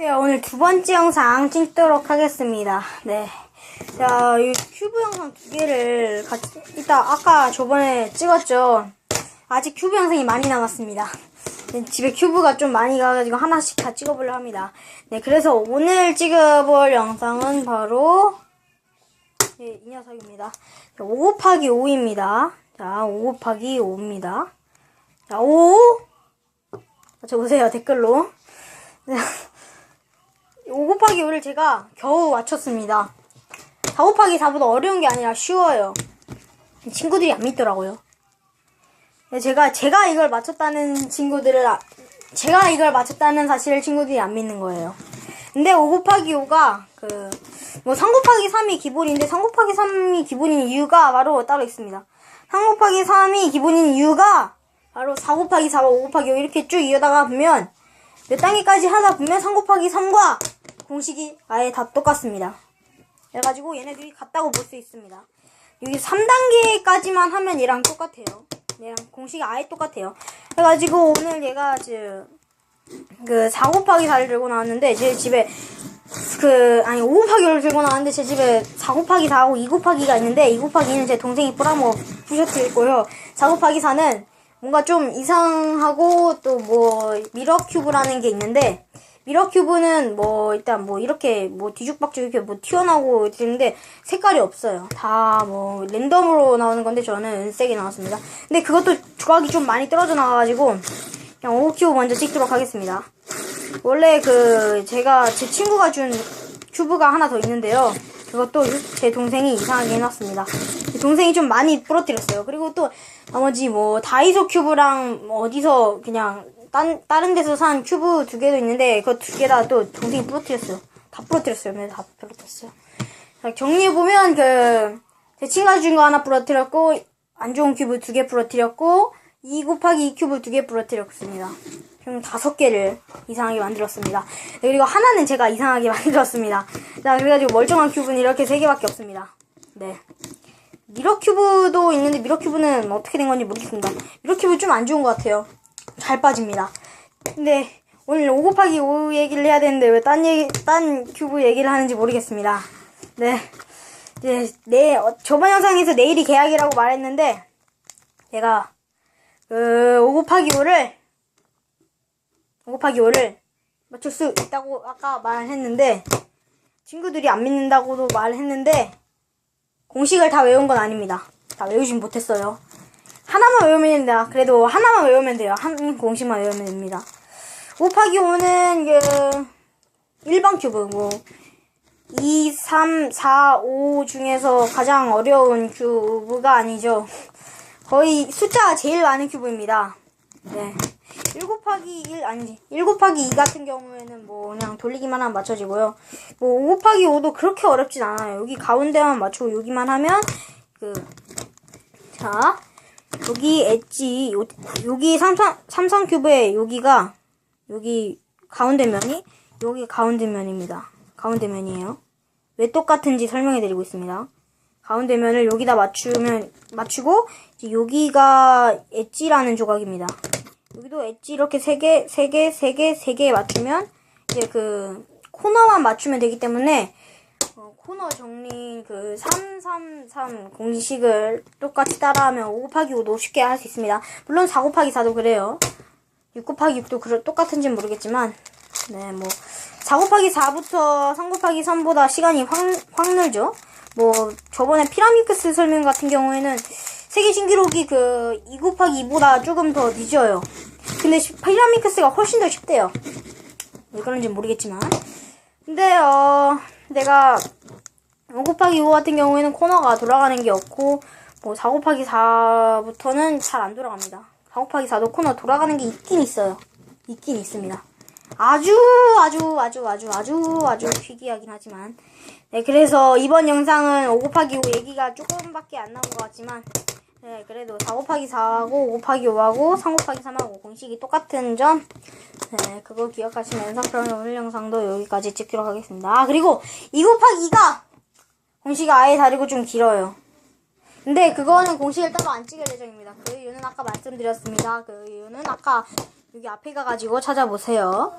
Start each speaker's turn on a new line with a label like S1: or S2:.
S1: 네, 오늘 두 번째 영상 찍도록 하겠습니다. 네. 자, 이 큐브 영상 두 개를 같이, 이따, 아까 저번에 찍었죠? 아직 큐브 영상이 많이 남았습니다. 네, 집에 큐브가 좀 많이 가가지고 하나씩 다 찍어보려 합니다. 네, 그래서 오늘 찍어볼 영상은 바로, 네, 이 녀석입니다. 5 곱하기 5입니다. 자, 5 곱하기 5입니다. 자, 5. 저 보세요, 댓글로. 네. 5 곱하기 5를 제가 겨우 맞췄습니다. 4 곱하기 4보다 어려운 게 아니라 쉬워요. 친구들이 안 믿더라고요. 제가, 제가 이걸 맞췄다는 친구들을, 아- 제가 이걸 맞췄다는 사실을 친구들이 안 믿는 거예요. 근데 5 곱하기 5가, 그, 뭐 3 곱하기 3이 기본인데 3 곱하기 3이 기본인 이유가 바로 따로 있습니다. 3 곱하기 3이 기본인 이유가 바로 4 곱하기 4와 5 곱하기 5 이렇게 쭉 이어다가 보면 몇 단계까지 하다 보면 3 곱하기 3과 공식이 아예 다 똑같습니다. 그래가지고 얘네들이 같다고 볼 수 있습니다. 여기 3단계까지만 하면 얘랑 똑같아요. 얘랑 공식이 아예 똑같아요. 그래가지고 오늘 얘가 그4 곱하기 4를 들고 나왔는데 제 집에 그 아니 5 곱하기 5를 들고 나왔는데 제 집에 4 곱하기 4하고 2 곱하기가 있는데 2 곱하기는 제 동생이 뿌라모 부셔트 있고요. 4 곱하기 4는 뭔가 좀 이상하고 또 뭐 미러 큐브라는 게 있는데 미러 큐브는 뭐 일단 뭐 이렇게 뭐 뒤죽박죽 이렇게 뭐 튀어나오고 있는데 색깔이 없어요. 다 뭐 랜덤으로 나오는 건데 저는 은색이 나왔습니다. 근데 그것도 조각이 좀 많이 떨어져 나와가지고 그냥 5 큐브 먼저 찍도록 하겠습니다. 원래 그 제가 제 친구가 준 큐브가 하나 더 있는데요. 그것도 제 동생이 이상하게 해놨습니다. 제 동생이 좀 많이 부러뜨렸어요. 그리고 또 나머지 뭐 다이소 큐브랑 뭐 어디서 그냥 딴, 다른 데서 산 큐브 두 개도 있는데 그두개 다 또 동생이 부러뜨렸어요. 다 부러뜨렸어요. 네, 다 부러뜨렸어요. 자, 정리해보면 그 제 친구가 준 거 하나 부러뜨렸고 안 좋은 큐브 두 개 부러뜨렸고 2 곱하기 2 큐브 두 개 부러뜨렸습니다. 총 다섯 개를 이상하게 만들었습니다. 네, 그리고 하나는 제가 이상하게 만들었습니다. 자, 그래가지고 멀쩡한 큐브는 이렇게 세 개밖에 없습니다. 네. 미러 큐브도 있는데 미러 큐브는 어떻게 된 건지 모르겠습니다. 미러 큐브 좀 안 좋은 것 같아요. 잘 빠집니다. 근데 오늘 5 곱하기 5 얘기를 해야 되는데 왜 딴 얘기, 딴 큐브 얘기를 하는지 모르겠습니다. 네. 이제 내 어, 저번 영상에서 내일이 계약이라고 말했는데 제가 그5 곱하기 5를 5 곱하기 5를 맞출 수 있다고 아까 말했는데 친구들이 안 믿는다고도 말했는데 공식을 다 외운 건 아닙니다. 다 외우진 못했어요. 하나만 외우면 됩니다. 그래도 하나만 외우면 돼요. 한 공식만 외우면 됩니다. 5 곱하기 5는 그 일반 큐브 뭐 2, 3, 4, 5 중에서 가장 어려운 큐브가 아니죠. 거의 숫자가 제일 많은 큐브입니다. 네. 1 곱하기 1 아니지. 1 곱하기 2 같은 경우에는 뭐 그냥 돌리기만 하면 맞춰지고요. 뭐5 곱하기 5도 그렇게 어렵진 않아요. 여기 가운데만 맞추고 여기만 하면 그 자, 여기 엣지 요, 여기 삼성 삼성 큐브에 여기가 여기 가운데 면이 여기 가운데 면입니다. 가운데 면이에요. 왜 똑같은지 설명해 드리고 있습니다. 가운데 면을 여기다 맞추면 맞추고 여기가 엣지라는 조각입니다. 여기도 엣지 이렇게 세 개, 세 개, 세 개, 세 개 맞추면 이제 그 코너만 맞추면 되기 때문에 어, 코너 정리 그 333 공식을 똑같이 따라하면 5 곱하기 5도 쉽게 할 수 있습니다. 물론 4 곱하기 4도 그래요. 6 곱하기 6도 그럴 똑같은지는 모르겠지만 네 뭐 4 곱하기 4부터 3 곱하기 3보다 시간이 확, 확 늘죠. 뭐 저번에 피라미크스 설명 같은 경우에는 세계 신기록이 그 2 곱하기 2보다 조금 더 늦어요. 근데 시- 피라미크스가 훨씬 더 쉽대요. 왜 그런지 모르겠지만. 근데 어 내가 5 곱하기 5 같은 경우에는 코너가 돌아가는 게 없고 뭐 4 곱하기 4부터는 잘 안 돌아갑니다. 4 곱하기 4도 코너 돌아가는 게 있긴 있어요. 있긴 있습니다. 아주 아주 아주 아주 아주 아주 희귀하긴 하지만 네 그래서 이번 영상은 5 곱하기 5 얘기가 조금밖에 안 나온 것 같지만 네 그래도 4 곱하기 4하고 5 곱하기 5하고 3 곱하기 3하고 공식이 똑같은 점 네, 그거 기억하시면서 그럼 오늘 영상도 여기까지 찍도록 하겠습니다. 아, 그리고 2 곱하기 2가 공식이 아예 다르고 좀 길어요. 근데 그거는 공식을 따로 안 찍을 예정입니다. 그 이유는 아까 말씀드렸습니다. 그 이유는 아까 여기 앞에 가가지고 찾아보세요.